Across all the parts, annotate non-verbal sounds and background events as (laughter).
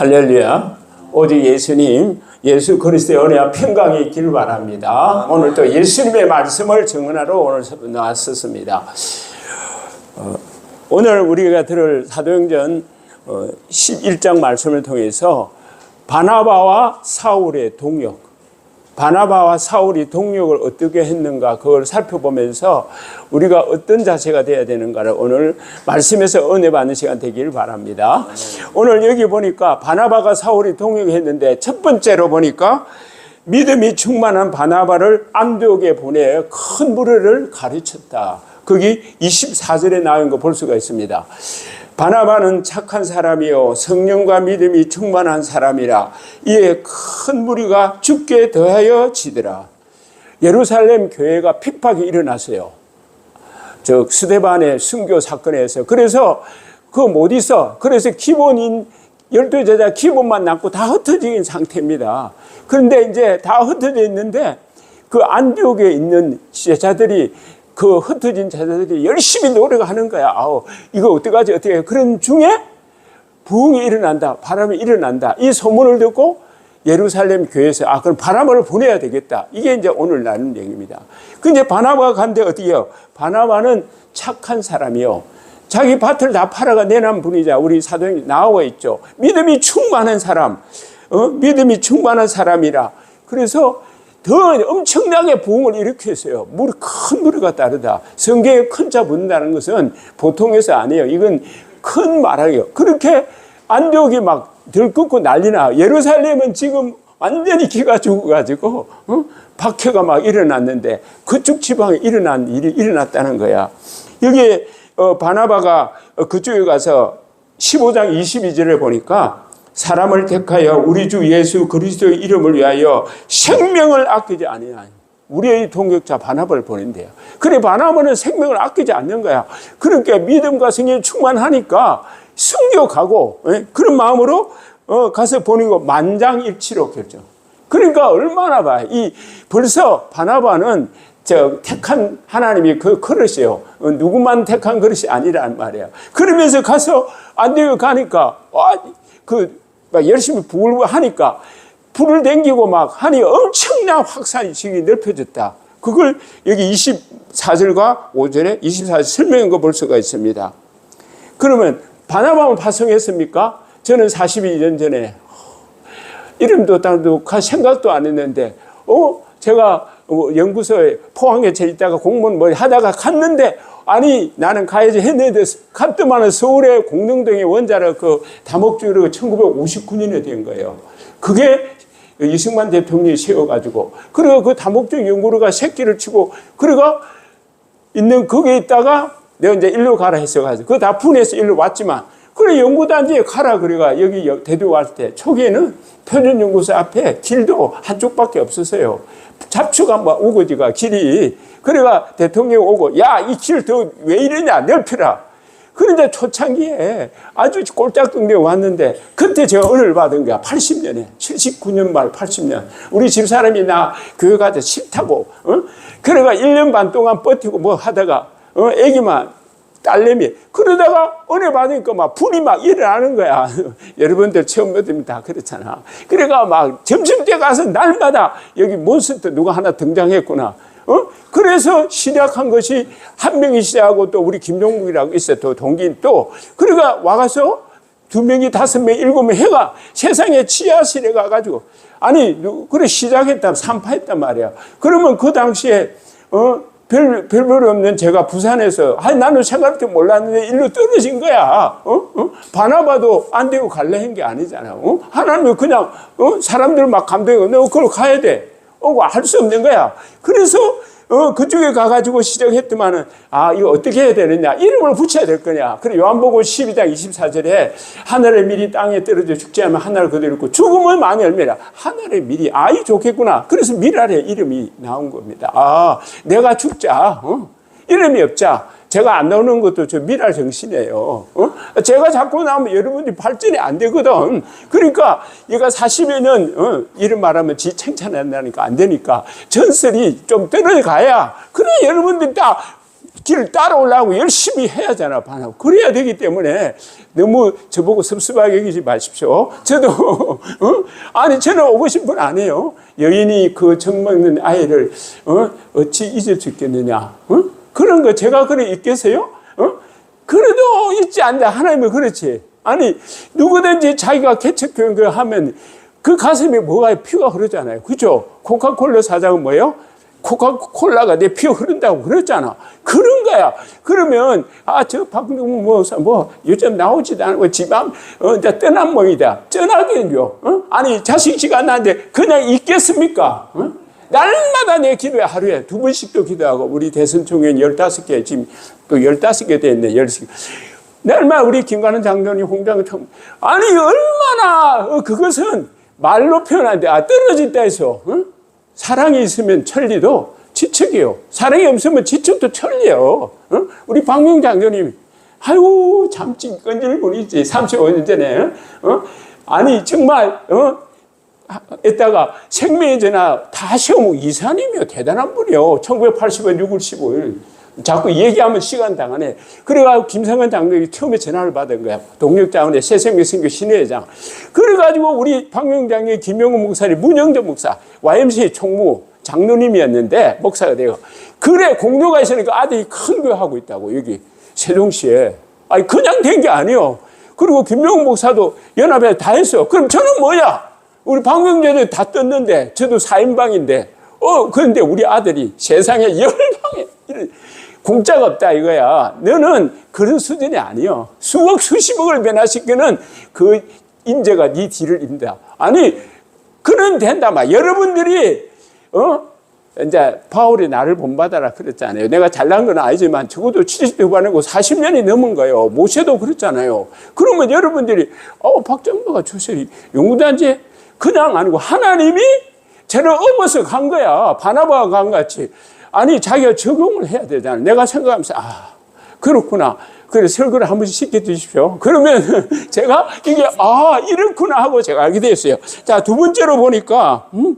할렐루야. 오직 예수님, 예수 그리스도의 은혜와 평강이 있기를 바랍니다. 오늘 또 예수님의 말씀을 증언하러 오늘 나왔었습니다. 어, 오늘 우리가 들을 사도행전 어, 11장 말씀을 통해서 바나바와 사울의 동역, 바나바와 사울이 동력을 어떻게 했는가 그걸 살펴보면서 우리가 어떤 자세가 되어야 되는가를 오늘 말씀에서 은혜 받는 시간 되기를 바랍니다. 오늘 여기 보니까 바나바가 사울이 동역했는데 첫 번째로 보니까 믿음이 충만한 바나바를 안디옥에 보내 큰 무리를 가르쳤다. 거기 24절에 나온 거 볼 수가 있습니다. 바나바는 착한 사람이요 성령과 믿음이 충만한 사람이라 이에 큰 무리가 죽게 더하여 지더라. 예루살렘 교회가 핍박이 일어났어요. 저 스데반의 순교 사건에서 그래서 그 못 있어. 그래서 기본인 열두 제자 기본만 남고 다 흩어진 상태입니다. 그런데 이제 다 흩어져 있는데 그 안디옥에 있는 제자들이 그 흩어진 제자들이 열심히 노력하는 거야. 아우, 이거 어떡하지, 어떻게 해. 그런 중에 부흥이 일어난다. 바람이 일어난다. 이 소문을 듣고 예루살렘 교회에서 아, 그럼 바나바를 보내야 되겠다. 이게 이제 오늘 나는 얘기입니다. 근데 바나바가 간데 어떻게요? 바나바는 착한 사람이요. 자기 밭을 다 팔아가 내놓은 분이자 우리 사도행전 나와 있죠. 믿음이 충만한 사람, 어? 믿음이 충만한 사람이라. 그래서 더 엄청나게 부흥을 일으켰어요. 물, 큰 무리가 따르다. 성경에 큰 자 붙는다는 것은 보통에서 아니에요. 이건 큰 말이에요. 그렇게 안디옥이 막 들끓고 난리나. 예루살렘은 지금 완전히 기가 죽어가지고, 어? 박해가 막 일어났는데 그쪽 지방에 일어난 일이 일어났다는 거야. 여기 어, 바나바가 그쪽에 가서 15장 22절에 보니까 사람을 택하여 우리 주 예수 그리스도의 이름을 위하여 생명을 아끼지 아니하니 우리의 동역자 바나바를 보낸대요. 그래 바나바는 생명을 아끼지 않는 거야. 그러니까 믿음과 성령 충만하니까 승격하고 예? 그런 마음으로 어, 가서 보내고 만장일치로 결정. 그러니까 얼마나 봐. 이 벌써 바나바는 저 택한 하나님이 그 그릇이에요. 어, 누구만 택한 그릇이 아니란 말이야. 그러면서 가서 안디옥 가니까 와, 그막 열심히 불을 하니까 불을 댕기고 막 하니 엄청난 확산이 지금 넓혀졌다. 그걸 여기 24절과 5절에 24절 설명한 거 볼 수가 있습니다. 그러면 바나바만 파송했습니까? 저는 42년 전에 이름도 땅도 생각도 안 했는데 어 제가 연구소에 포항에 제 있다가 공무원 뭐 하다가 갔는데 아니 나는 가야지 했는데 갔더만은 서울의 공릉동의 원자로 그 다목주로 1959년에 된 거예요. 그게 이승만 대통령이 세워가지고 그리고 그 다목적 연구로가 새끼를 치고 그래가 있는 거기에 있다가 내가 이제 일로 가라 했어가지고 그거 다 분해서 일로 왔지만 그래 연구단지에 가라 그래가 여기 대두 갈때 초기에는 표준연구소 앞에 길도 한쪽밖에 없었어요. 잡초가 막 우거지가 길이 그래가 대통령 오고 야 이 길 더 왜 이러냐 넓혀라. 그런데 초창기에 아주 꼴짝 동네에 왔는데 그때 제가 은혜를 받은 거야. 80년에 79년 말 80년 우리 집사람이 나 교회 가서 싫다고 어? 그래가 1년 반 동안 버티고 뭐 하다가 어? 애기만 딸내미 그러다가 은혜 받으니까 막 불이 막 일어나는 거야. (laughs) 여러분들 처음 받으면 다 그렇잖아. 그래가 막 점심때 가서 날마다 여기 몬스터 누가 하나 등장했구나. 어? 그래서 시작한 것이 한 명이 시작하고 또 우리 김종국이라고 있어 또 동기인 또 그러가 와가서 두 명이 다섯 명 일곱 명 해가 세상에 지하실에 가가지고 아니 그래 시작했다 산파했단 말이야. 그러면 그 당시에 어 별, 별별 없는 제가 부산에서, 아니, 나는 생각도 몰랐는데 일로 떨어진 거야. 어? 어? 바나바도 안 되고 갈래 한 게 아니잖아. 어? 하나님은 그냥, 어? 사람들 막 감동해. 너 그걸 가야 돼. 어, 할 수 없는 거야. 그래서, 어, 그쪽에 가가지고 시작했더만은, 아, 이거 어떻게 해야 되느냐. 이름을 붙여야 될 거냐. 그래, 요한복음 12장 24절에 하늘의 밀이 땅에 떨어져 죽지 않으면 하늘 그대로 있고 죽음은 많이 열매라. 하늘의 밀이, 아이 좋겠구나. 그래서 밀 아래 이름이 나온 겁니다. 아, 내가 죽자. 어? 이름이 없자. 제가 안 나오는 것도 저 미랄 정신이에요. 어? 제가 자꾸 나오면 여러분들이 발전이 안 되거든. 그러니까 얘가 40여 년, 어? 이름 말하면 지 칭찬한다니까 안 되니까 전설이 좀 떨어져 가야. 그래, 여러분들이 다 길을 따라오려고 열심히 해야 잖아, 반하고. 그래야 되기 때문에 너무 저보고 섭섭하게 여기지 마십시오. 저도, 어? 아니, 저는 오고 싶은 안 해요. 여인이 그 정먹는 아이를, 어? 어찌 잊을 수 있겠느냐. 어? 그런 거 제가 그래 있겠어요? 어? 그래도 잊지 않는다. 하나님은 그렇지. 아니, 누구든지 자기가 개척교육 그 하면 그 가슴에 뭐가 피가 흐르잖아요. 그죠? 코카콜라 사장은 뭐예요? 코카콜라가 내피 흐른다고 그랬잖아. 그런 거야. 그러면, 아, 저 박근홍 뭐, 뭐, 요즘 나오지도 않고 집안, 어, 이제 떠난 몸이다. 쩌나겠요. 어? 아니, 자식지가 나는데 그냥 있겠습니까? 어? 날마다 내 기도에 하루에 두 번씩도 기도하고, 우리 대선 총회 15개, 지금 또 15개 됐네, 10개. 날마다 우리 김관원 장로님 홍장을 통, 아니, 얼마나, 어, 그것은 말로 표현하는데, 아, 떨어진다 해서, 어? 사랑이 있으면 천리도 지척이요. 사랑이 없으면 지척도 천리요. 어? 우리 박명 장로님, 아유, 참 찡끈질 분이지. 35년 전에. 어? 아니, 정말, 어? 에다가 생명의 전화 다 시험 이사님이요. 대단한 분이요. 1980년 6월 15일. 자꾸 얘기하면 시간 당하네. 그래가지고 김성근 장로이 처음에 전화를 받은 거야. 동력장원의 새생명 선교 신회장. 그래가지고 우리 박명장의 김영우 목사님, 문영전 목사, YMCA 총무 장로님이었는데 목사가 되고. 그래, 공로가 있으니까 아들이 큰거 하고 있다고, 여기 세종시에. 아니, 그냥 된 게 아니요. 그리고 김명우 목사도 연합에 다 했어. 그럼 저는 뭐야? 우리 박명재는 다 떴는데, 저도 4인방인데, 어, 그런데 우리 아들이 세상에 (laughs) 열방에, 공짜가 없다 이거야. 너는 그런 수준이 아니요. 수억 수십억을 변화시키는 그 인재가 네 뒤를 인다. 아니 그는 된다 막 여러분들이 어 이제 바울이 나를 본받아라 그랬잖아요. 내가 잘난 건 아니지만 적어도 70대 후반이고 40년이 넘은 거예요. 모세도 그랬잖아요. 그러면 여러분들이 어 박정도가 주세 용구단지 그냥 아니고 하나님이 저를 업어서 간 거야. 바나바가 간 같이. 아니 자기가 적용을 해야 되잖아. 내가 생각하면서 아 그렇구나. 그래 설거를 한 번씩 시켜 주십시오. 그러면 (laughs) 제가 이게 아 이렇구나 하고 제가 알게 됐어요. 자 두 번째로 보니까 음,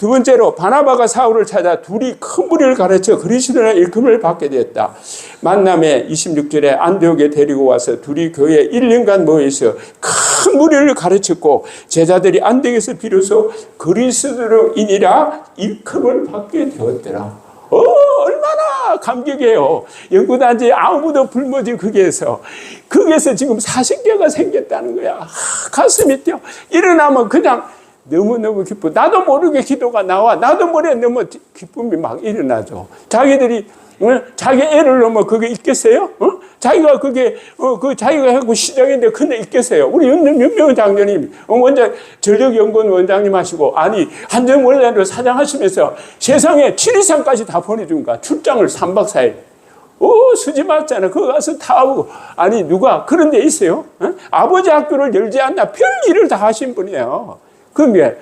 두 번째로 바나바가 사울을 찾아 둘이 큰 무리를 가르쳐 그리스도의 일금을 받게 되었다. 만남에 26절에 안디옥에 데리고 와서 둘이 교회 1년간 모여서 큰 무리를 가르쳤고 제자들이 안디옥에서 비로소 그리스도로 인이라 일금을 받게 되었더라. 어, 얼마나 감격해요. 연구단지 아무도 불모지 거기에서. 거기에서 지금 40개가 생겼다는 거야. 아, 가슴이 뛰어. 일어나면 그냥 너무너무 기뻐. 나도 모르게 기도가 나와. 나도 모르게 너무 기쁨이 막 일어나죠. 자기들이 어? 자기 애를 놓으면 그게 있겠어요? 어? 자기가 그게 어, 그 자기가 하고 시작인데 근데 있겠어요? 우리 윤명 장로님 어, 먼저 전력연구원 원장님 하시고 아니 한정 원장으로 사장하시면서 세상에 7일상까지 다 보내준가 출장을 3박 4일 오, 수지 맞잖아. 그거 가서 다 하고. 아니, 누가 그런 데 있어요? 어? 아버지 학교를 열지 않나 별 일을 다 하신 분이에요. 그게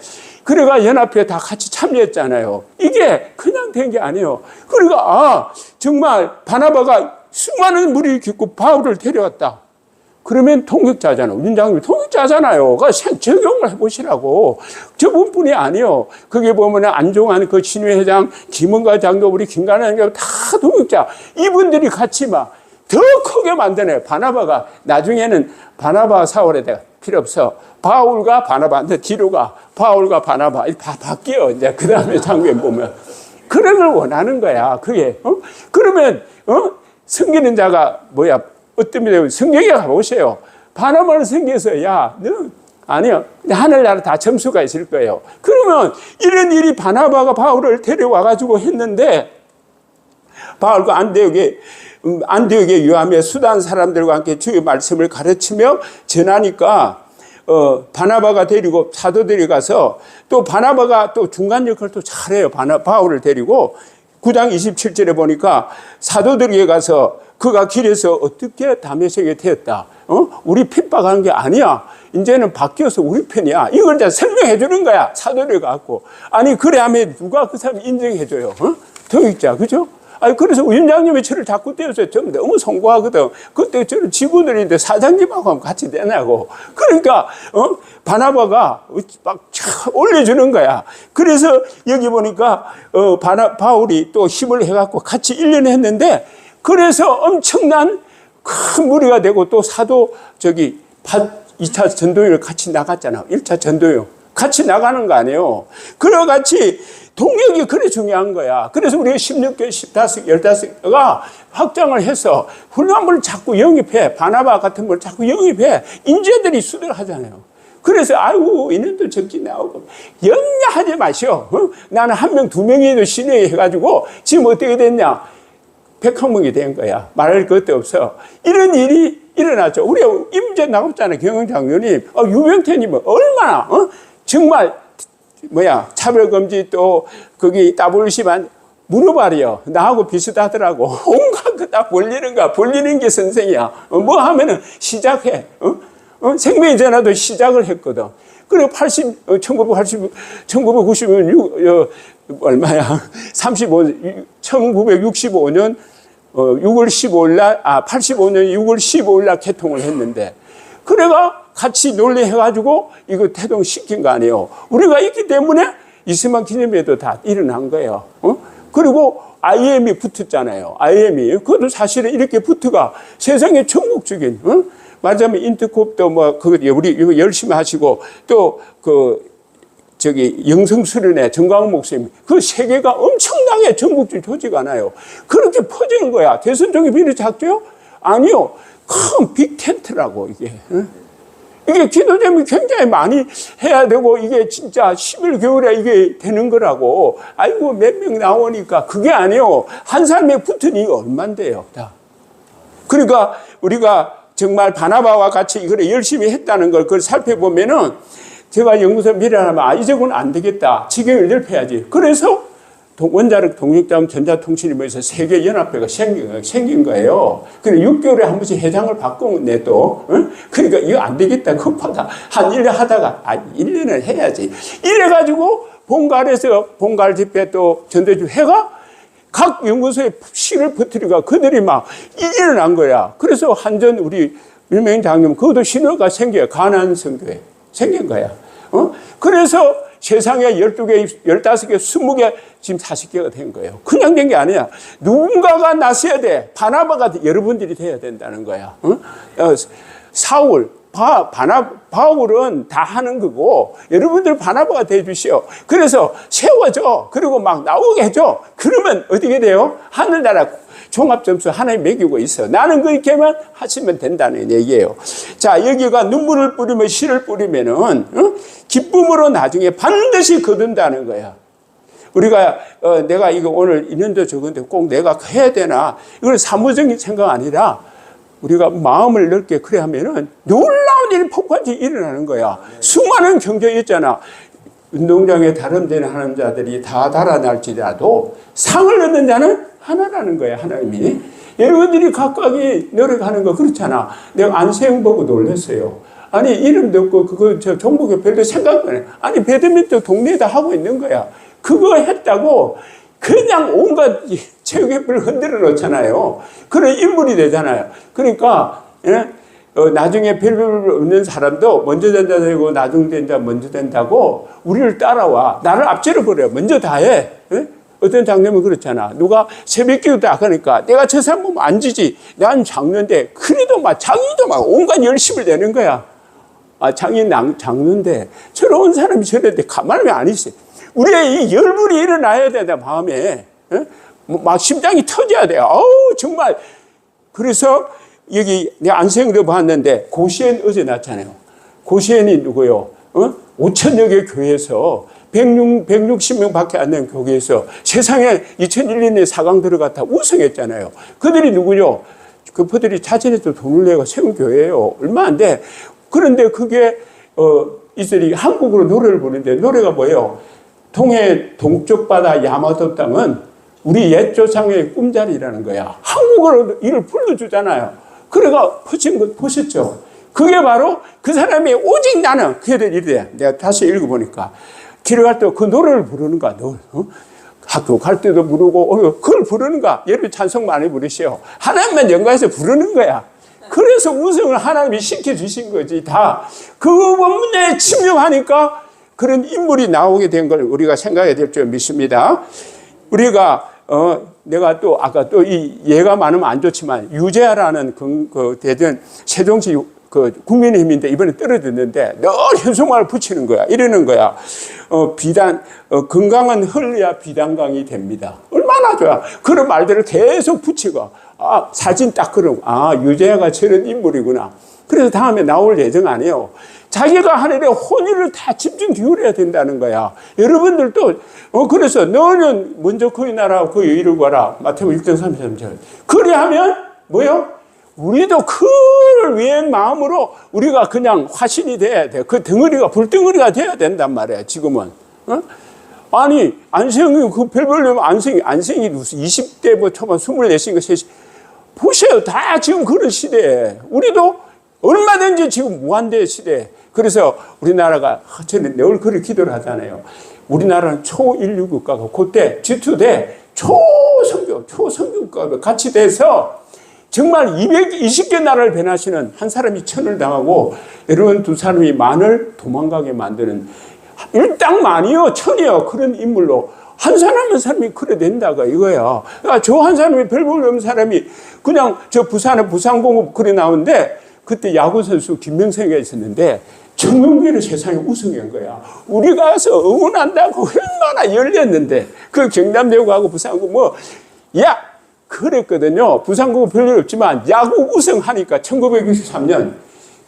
그래가 연합회에 다 같이 참여했잖아요. 이게 그냥 된 게 아니에요. 그러니까 아 정말 바나바가 수많은 무리를 겪고 바울을 데려왔다. 그러면 통역자잖아. 윤장님이 통역자잖아요. 그 적용을 해보시라고. 저분뿐이 아니요. 거기 보면 안종환 그 신회회장, 김은가 장도 우리 김관환 다 통역자. 이분들이 같이 막 더 크게 만드네. 바나바가 나중에는 바나바 사월에 내가 필요 없어. 바울과 바나바인데 뒤로 가. 바울과 바나바. 다 바뀌어. 이제 그 다음에 (laughs) 장면 보면. 그런 걸 원하는 거야. 그게. 어? 그러면, 어? 섬기는 자가 뭐야? 어떤 면에 성경에 가보세요. 바나바를 섬겨서, 야, 너, 아니요. 하늘나라 다 점수가 있을 거예요. 그러면 이런 일이 바나바가 바울을 데려와가지고 했는데, 바울과 음, 안디옥에 유하며 수단 사람들과 함께 주의 말씀을 가르치며 전하니까 어, 바나바가 데리고 사도들이 가서 또 바나바가 또 중간 역할을 또 잘해요. 바나, 바울을 데리고 9장 27절에 보니까 사도들에게 가서 그가 길에서 어떻게 다메섹에 되었다. 어? 우리 핍박하는 게 아니야. 이제는 바뀌어서 우리 편이야. 이걸 이제 설명해 주는 거야. 사도를 갖고. 아니, 그래 하면 누가 그 사람 인정해 줘요. 어? 더 있자. 그죠? 아니, 그래서 위원장님이 저를 자꾸 떼었어요. 저 너무 송구하거든. 그때 저는 직원들인데 사장님하고 같이 내냐고. 그러니까, 어? 바나바가 막 올려주는 거야. 그래서 여기 보니까, 어, 바나, 바울이 또 힘을 해갖고 같이 1년 했는데, 그래서 엄청난 큰 무리가 되고 또 사도 저기 2차 전도여를 같이 나갔잖아. 1차 전도여. 같이 나가는 거 아니에요. 그와 같이 동력이 그래 중요한 거야. 그래서 우리가 16개, 15, 15가 확장을 해서 훌륭한 걸 자꾸 영입해. 바나바 같은 걸 자꾸 영입해. 인재들이 수들 하잖아요. 그래서 아이고 이년도 적기 나오고 염려하지 마시오. 어? 나는 한 명, 두 명이도 신뢰 해가지고 지금 어떻게 됐냐? 백항목이 된 거야. 말할 것도 없어. 이런 일이 일어났죠. 우리 임재 나갔잖아 경영장교님. 어, 유병태님은 얼마나 어? 정말 뭐야 차별금지 또 거기 WC만 물어봐요. 나하고 비슷하더라고. (laughs) 온갖 거다 벌리는 거야. 벌리는 게 선생이야. 어, 뭐 하면은 시작해. 어? 어? 생명의 전화도 시작을 했거든. 그리고 80, 어, 1980, 1990년, 6, 어, 얼마야? (laughs) 35, 1965년 어, 6월 15일 날, 아, 85년 6월 15일 날 개통을 했는데, 그래가 같이 논리해가지고 이거 태동시킨 거 아니에요. 우리가 있기 때문에 이스만 기념회도 다 일어난 거예요. 어? 그리고 IM이 붙었잖아요. IM이. 그것도 사실은 이렇게 붙어가 세상에 전국적인, 어? 말하자면 인터콥도 뭐, 그거 우리 이거 열심히 하시고 또 그, 저기 영성 수련회 정광훈 목사님 그 세계가 엄청나게 전국적 조지가 나요. 그렇게 퍼지는 거야. 대선 종이 비리 작죠? 아니요. 큰 빅 텐트라고 이게. 응? 이게 기도제이 굉장히 많이 해야 되고 이게 진짜 10일 겨울에 이게 되는 거라고. 아이고 몇 명 나오니까 그게 아니요. 한 사람에 이가 얼만데요. 다. 그러니까 우리가 정말 바나바와 같이 이걸 열심히 했다는 걸 그걸 살펴보면은 제가 연구소 미래하면 아, 이제는 안 되겠다. 지경을 넓혀야지. 그래서 원자력 동력자음 전자통신이 모여서 세계연합회가 생긴, 생긴 거예요. 근데 6개월에 한 번씩 회장을 바꾸네 또. 응? 그러니까 이거 안 되겠다. 급하다. 한 1년 하다가, 아, 1년을 해야지. 이래가지고 본갈에서 본갈 집회 또 전대주 회가 각 연구소에 실을 퍼뜨리가 그들이 막 일어난 거야. 그래서 한전 우리 유명 장님, 그것도 신호가 생겨요. 가난 선교회. 생긴 거야. 어? 그래서 세상에 12개, 15개, 20개, 지금 40개가 된 거예요. 그냥 된 게 아니야. 누군가가 나서야 돼. 바나바가 여러분들이 돼야 된다는 거야. 어? 어, 사울, 바, 바나, 바울은 다 하는 거고, 여러분들 바나바가 돼주시오. 그래서 세워줘. 그리고 막 나오게 해줘. 그러면 어떻게 돼요? 하늘나라 종합점수 하나에 매기고 있어. 나는 그렇게만 하시면 된다는 얘기예요. 자, 여기가 눈물을 뿌리면 씨를 뿌리면은, 어? 기쁨으로 나중에 반드시 거둔다는 거야. 우리가, 어, 내가 이거 오늘 있는데 적은데 꼭 내가 해야 되나. 이건 사무적인 생각 아니라 우리가 마음을 넓게 그래 하면은 놀라운 일이 폭발적이 일어나는 거야. 수많은 경쟁이 있잖아. 운동장에 다른 데는 하는 자들이 다 달아날지라도 상을 얻는 자는 하나라는 거야, 하나님이. 여러분들이 각각이 노력하는 거 그렇잖아. 내가 안세영 보고 놀랐어요. 아니, 이름도 없고, 그거 저 종목에 별로 생각 안 해. 아니, 배드민턴 동네에다 하고 있는 거야. 그거 했다고 그냥 온갖 체육회를 흔들어 놓잖아요. 그런 인물이 되잖아요. 그러니까, 예? 어, 나중에 별별 없는 사람도 먼저 된다 되고 나중 된다 먼저 된다고 우리를 따라와. 나를 앞지를 버려. 먼저 다 해. 예? 어떤 장님은 그렇잖아. 누가 새벽 기도 딱 하니까 내가 저 사람 보면 안 지지. 난 장년데 그래도 막 장인도 막 온갖 열심을 내는 거야. 아, 장인 장년데 저런 사람이 저랬는데 가만히 안 있어. 우리의 이 열불이 일어나야 된다, 마음에. 예? 막 심장이 터져야 돼. 어우, 정말. 그래서 여기 내가 안생도 봤는데 고시엔 어제 났잖아요. 고시엔이 누구요? 어? 5천여 개 교회에서 106, 160명 밖에 안 되는 교회에서 세상에 2001년에 4강 들어갔다 우승했잖아요. 그들이 누구요? 그 퍼들이 자진해서 돈을 내고 세운 교회예요. 얼마 안 돼. 그런데 그게 어 이들이 한국으로 노래를 부르는데 노래가 뭐예요? 동해 동쪽 바다 야마도 땅은 우리 옛 조상의 꿈자리라는 거야. 한국어로 이를 불러주잖아요. 그래가 퍼진 거 보셨죠? 그게 바로 그 사람이 오직 나는 그들 이래. 내가 다시 읽어보니까 길을 갈때 그 노래를 부르는 거야. 너, 어? 학교 갈 때도 부르고 어, 그걸 부르는 거야. 예배 찬송 많이 부르시오. 하나님만 연관해서 부르는 거야. 그래서 우승을 하나님이 시켜주신 거지. 다. 그 문제에 침입하니까 그런 인물이 나오게 된 걸 우리가 생각해야 될 줄 믿습니다. 우리가 어, 내가 또 아까 또 이 예가 많으면 안 좋지만 유재하라는 그, 그 대전 세종시 그 국민의힘인데 이번에 떨어졌는데 늘 현수막을 붙이는 거야. 이러는 거야. 어, 비단, 어, 건강한 흘려야 비단강이 됩니다. 얼마나 좋아. 그런 말들을 계속 붙이고, 아, 사진 딱 그러고, 아, 유재하가 저런 인물이구나. 그래서 다음에 나올 예정 아니에요. 자기가 하늘에 혼의를 다 집중 기울여야 된다는 거야. 여러분들도, 어, 그래서 너는 먼저 그의 나라 그의 의를 구하라. 마태복음 6장 33절. 그리하면, 뭐요? 우리도 그를 위한 마음으로 우리가 그냥 화신이 돼야 돼. 그 덩어리가 불덩어리가 돼야 된단 말이야, 지금은. 어? 아니, 안생이, 그 별별로 안생이, 안생이 무슨 20대 뭐 초반 24인가 3 보세요. 다 지금 그런 시대에. 우리도 얼마든지 지금 무한대 시대에. 그래서 우리나라가, 저는 늘 그렇게 기도를 하잖아요. 우리나라는 초인류 국가가 그때 G2 대 초성교, 초성교 국가가 같이 돼서 정말 220개 나라를 변하시는 한 사람이 천을 당하고 여러분 두 사람이 만을 도망가게 만드는 일당 만이요 천이요 그런 인물로 한 사람 한 사람이 그래 된다가 이거야. 그러니까 저 한 사람이 별볼 없는 사람이 그냥 저 부산에 부산공업 그래 나오는데 그때 야구 선수 김명성이가 있었는데 정용기를 세상에 우승한 거야. 우리 가서 응원한다고 얼마나 열렸는데 그 경남대구하고 부산고 뭐 야 그랬거든요. 부산고 별일 없지만 야구 우승하니까 1963년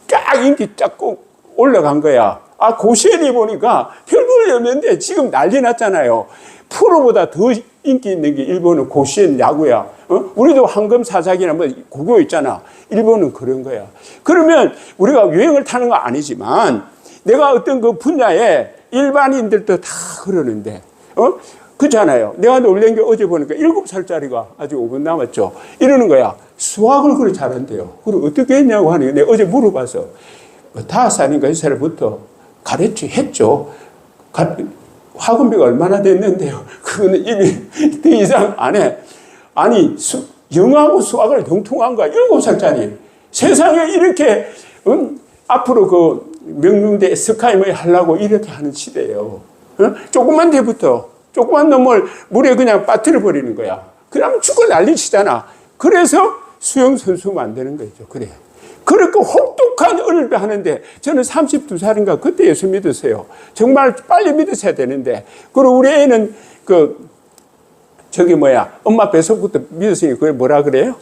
쫙 인기 쫙꼭 올라간 거야. 아, 고시엘이 보니까 별볼이 없는데 지금 난리 났잖아요. 프로보다 더 인기 있는 게 일본은 고시엔 야구야. 어? 우리도 황금 사작이나 뭐 고교 있잖아. 일본은 그런 거야. 그러면 우리가 유행을 타는 거 아니지만 내가 어떤 그 분야에 일반인들도 다 그러는데, 어? 그렇잖아요. 내가 놀란 게 어제 보니까 일곱 살짜리가 아직 5분 남았죠. 이러는 거야. 수학을 그렇게 잘한대요. 그럼 어떻게 했냐고 하니 내가 어제 물어봐서 뭐 다섯 살인가 이 살부터 가르치 했죠. 가, 학원비가 얼마나 됐는데요. (laughs) 그거는 이미 더 이상 안 해. 아니, 수, 영어하고 수학을 동통한 거야. 일곱 살짜리. 세상에 이렇게, 응? 앞으로 그 명명대 스카이머에 하려고 이렇게 하는 시대예요. 응? 조그만 데부터 조그만 놈을 물에 그냥 빠뜨려 버리는 거야. 그러면 죽어 난리치잖아. 그래서 수영 선수 만드는 거죠. 그래. 그렇게 혹독한 은을 하는데 저는 32살인가 그때 예수 믿었어요. 정말 빨리 믿으셔야 되는데. 그리고 우리 애는 그 저기 뭐야 엄마 뱃속부터 믿었으니 그게 뭐라 그래요?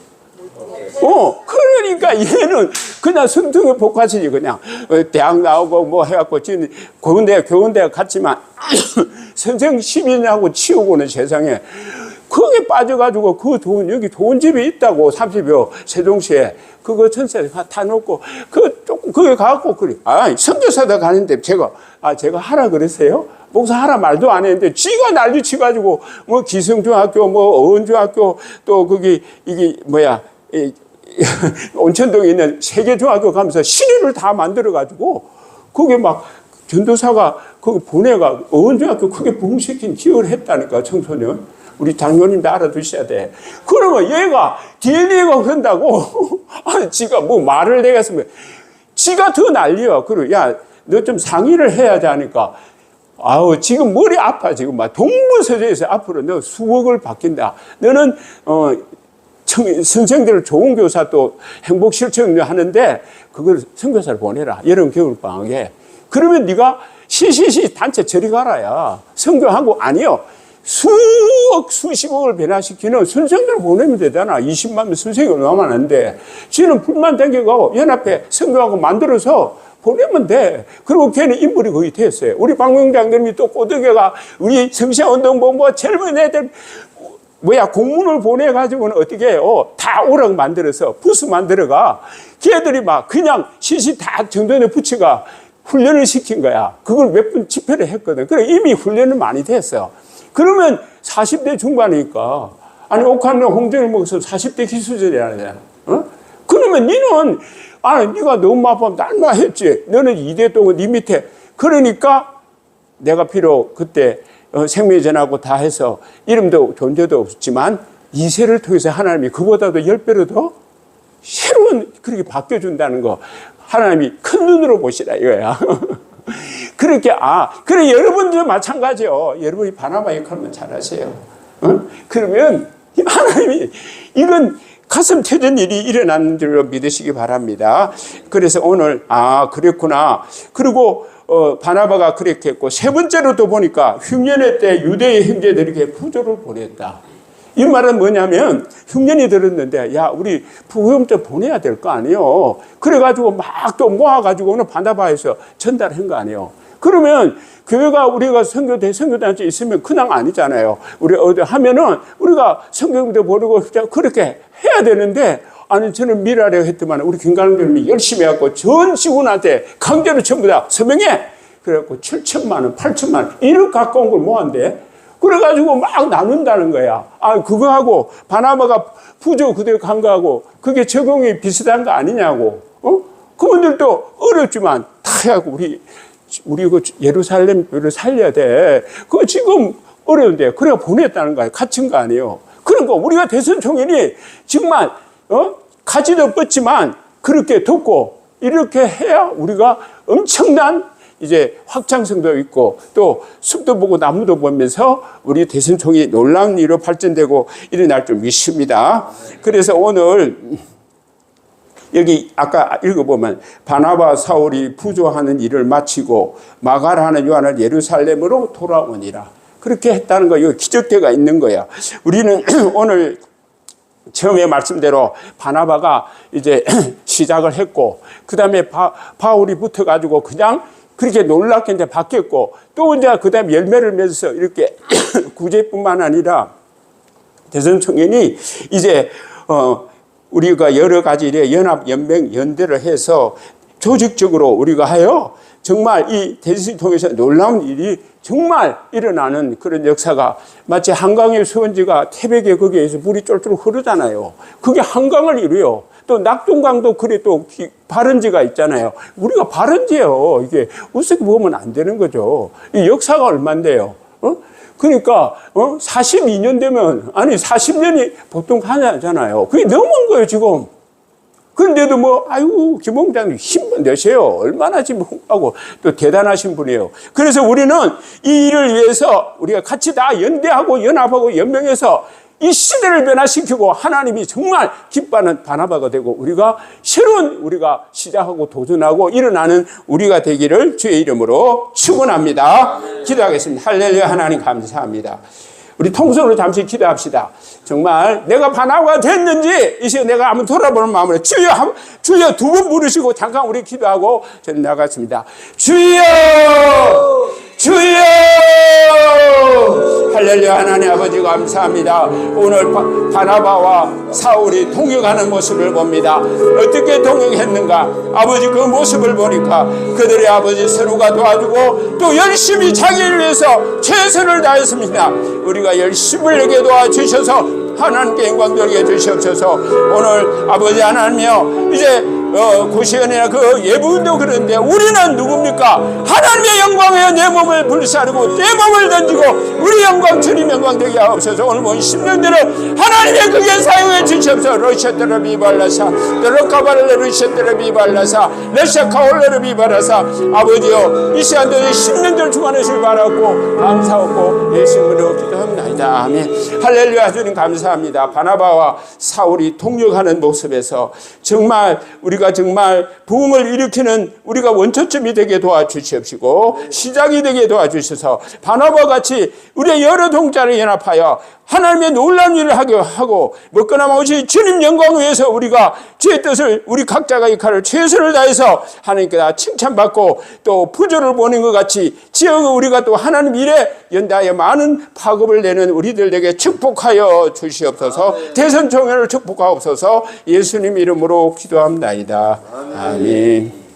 어, 그러니까 얘는 그냥 순둥이 복화시지 그냥 어, 대학 나오고 뭐 해갖고 지금 교원대 교원대 갔지만 (coughs) 선생 10인하고 치우고는 세상에 거기에 빠져가지고 그 좋은 여기 좋은 집이 있다고 30여 세종시에 그거 전세 다 놓고 그 조금 거기 가갖고 그래. 아 선교사도 가는데 제가 아 제가 하라 그랬어요? 목사 하라 말도 안 했는데 지가 난리 치가지고 뭐 기성중학교 뭐 어원중학교 또 거기 이게 뭐야? 이, (laughs) 온천동에 있는 세계중학교 가면서 신인을 다 만들어가지고 거기 막 전도사가 거기 보내가 어원중학교 크게 부흥시킨 기여를 했다니까 청소년. 우리 장로님도 알아두셔야 돼. 그러면 얘가 DNA가 그런다고 (laughs) 아, 지가 뭐 말을 내겠으면 지가 더 난리야. 그래, 야, 너 좀 상의를 해야지 하니까 아우 지금 머리 아파 지금 막 동문서재에서 앞으로 너 수억을 받긴다. 너는 어 청, 선생들을 좋은 교사 또 행복 실천 하는데 그걸 선교사를 보내라. 여름 겨울 방학에. 그러면 네가 시시시 단체 저리 가라야. 선교하고 아니요. 수억 수십억을 변화시키는 선생들을 보내면 되잖아. 20만 명 선생이 얼마 많은데. 지는 불만 댕겨가고 연합회 선교하고 만들어서 보내면 돼. 그리고 걔는 인물이 거의 됐어요. 우리 박명장님이 또 꼬드겨가 우리 성시운동본부 젊은 애들 뭐야 공문을 보내 가지고는 어떻게 해요? 다 오락 만들어서 부스 만들어가 걔들이 막 그냥 시시 다 정전에 붙이가 훈련을 시킨 거야. 그걸 몇분 집회를 했거든. 그래 이미 훈련을 많이 됐어. 그러면 40대 중반이니까 아니 옥한에 홍정을 먹어서 40대 기수절이라냐. 어? 그러면 니는 아 네가 너무 아프면 날마 했지. 너는 2대 동안 네 밑에 그러니까 내가 비록 그때 어, 생명전하고 다 해서 이름도 존재도 없지만 이세를 통해서 하나님이 그보다도 열 배로 더 새로운 그렇게 바뀌어준다는 거 하나님이 큰 눈으로 보시라 이거야. (laughs) 그렇게 아 그래 여러분도 마찬가지요. 여러분이 바나바 역할만 잘하세요. 어? 그러면 야 하나님이 이건 가슴 터진 일이 일어난 줄로 믿으시기 바랍니다. 그래서 오늘 아 그랬구나. 그리고 어, 바나바가 그렇게 했고 세 번째로 또 보니까 흉년회 때 유대의 형제들에게 부조를 보냈다. 이 말은 뭐냐면 흉년이 들었는데 야 우리 부금 좀 보내야 될 거 아니에요. 그래가지고 막 또 모아가지고는 바나바에서 전달한 거 아니에요. 그러면 교회가 우리가 선교대 선교단체 있으면 그냥 아니잖아요. 우리 어디 하면은 우리가 성경도 모르고 그렇게 해야 되는데 아니 저는 미라래 했더만 우리 김관님이 열심히 해갖고 전 직원한테 강제로 전부 다 서명해 그래갖고 7천만 원, 8천만 원 1억 가까운 걸 모았는데 그래가지고 막 나눈다는 거야. 아 그거하고 바나바가 부조 그대로 간 거하고 그게 적용이 비슷한 거 아니냐고. 어? 그분들도 어렵지만 다 하고 우리 우리 그 예루살렘을 살려야 돼. 그거 지금 어려운데 그래 보냈다는 거야. 갇힌 거 아니에요. 그러니까 우리가 대선 총회니 정말 어? 가지도 뻗지만 그렇게 돕고 이렇게 해야 우리가 엄청난 이제 확장성도 있고 또 숲도 보고 나무도 보면서 우리 대선 총회 놀라운 일로 발전되고 일어날 줄 믿습니다. 그래서 오늘 여기 아까 읽어보면 바나바 사울이 부조하는 일을 마치고 마가라는 요한을 예루살렘으로 돌아오니라. 그렇게 했다는 거, 이거 기적대가 있는 거야. 우리는 (clears throat) 오늘 처음에 말씀대로 바나바가 이제 (clears throat) 시작을 했고, 그 다음에 바울이 붙어가지고 그냥 그렇게 놀랍게 이제 바뀌었고, 또 이제 그 다음에 열매를 맺어서 이렇게 (clears throat) 구제뿐만 아니라 대선 청년이 이제, 어, 우리가 여러 가지 연합, 연맹, 연대를 해서 조직적으로 우리가 하여 정말 이 대지를 통해서 놀라운 일이 정말 일어나는 그런 역사가 마치 한강의 수원지가 태백에 거기에서 물이 쫄쫄 흐르잖아요. 그게 한강을 이루요. 또 낙동강도 그래 또 발원지가 있잖아요. 우리가 발원지예요. 이게 우습게 보면 안 되는 거죠. 이 역사가 얼만데요. 어? 그러니까 어? 42년 되면 아니 40년이 보통 하잖아요. 그게 넘은 거예요 지금. 그런데도 뭐 아유 김홍장님 힘을 내세요. 얼마나 지금 하고 또 대단하신 분이에요. 그래서 우리는 이 일을 위해서 우리가 같이 다 연대하고 연합하고 연명해서 이 시대를 변화시키고 하나님이 정말 기뻐하는 바나바가 되고 우리가 새로운 우리가 시작하고 도전하고 일어나는 우리가 되기를 주의 이름으로 축원합니다. 기도하겠습니다. 할렐루야 하나님 감사합니다. 우리 통성으로 잠시 기도합시다. 정말 내가 바나바가 됐는지 이 시간 내가 한번 돌아보는 마음으로 주여 한- 주여 두 번 부르시고 잠깐 우리 기도하고 저는 나갔습니다. 주여 주여 할렐루야 하나님 아버지 감사합니다. 오늘 바, 바나바와 사울이 동역하는 모습을 봅니다. 어떻게 동역했는가? 아버지 그 모습을 보니까 그들의 아버지 서로가 도와주고 또 열심히 자기를 위해서 최선을 다했습니다. 우리가 열심을 내게 도와주셔서 하나님께 영광 돌게 주시옵소서. 오늘 아버지 하나님이여 이제 어, 고시원이나 그 예부도 그런데 우리는 누굽니까? 하나님의 영광에 내 몸을 불사르고 내 몸을 던지고 우리 영광 주님 영광 되게 하옵소서. 오늘 본 10년대로 하나님의 그게 사용해 주시옵소서. 러시아들을 비발라사 드러카발레 러시아들을 비발라사 러시아카올레를 비발라사 아버지여 이 시간도 10년들 주관하시길 바라고 감사하고 예수님으로 기도합니다. 아멘. 할렐루야 주님 감사합니다. 바나바와 사울이 동력하는 모습에서 정말 우리 가 정말 부흥을 일으키는 우리가 원초점이 되게 도와주시옵시고 시작이 되게 도와주셔서 바나바 같이 우리의 여러 동자를 연합하여 하나님의 놀라운 일을 하게 하고 먹거나 마시 주님 영광을 위해서 우리가 주의 뜻을 우리 각자가 역할을 최선을 다해서 하나님께 다 칭찬받고 또 부조를 보는 것 같이 지역을 우리가 또 하나님 일에 연다하여 많은 파급을 내는 우리들에게 축복하여 주시옵소서 대선 총회를 축복하옵소서 예수님 이름으로 기도합니다. 아멘.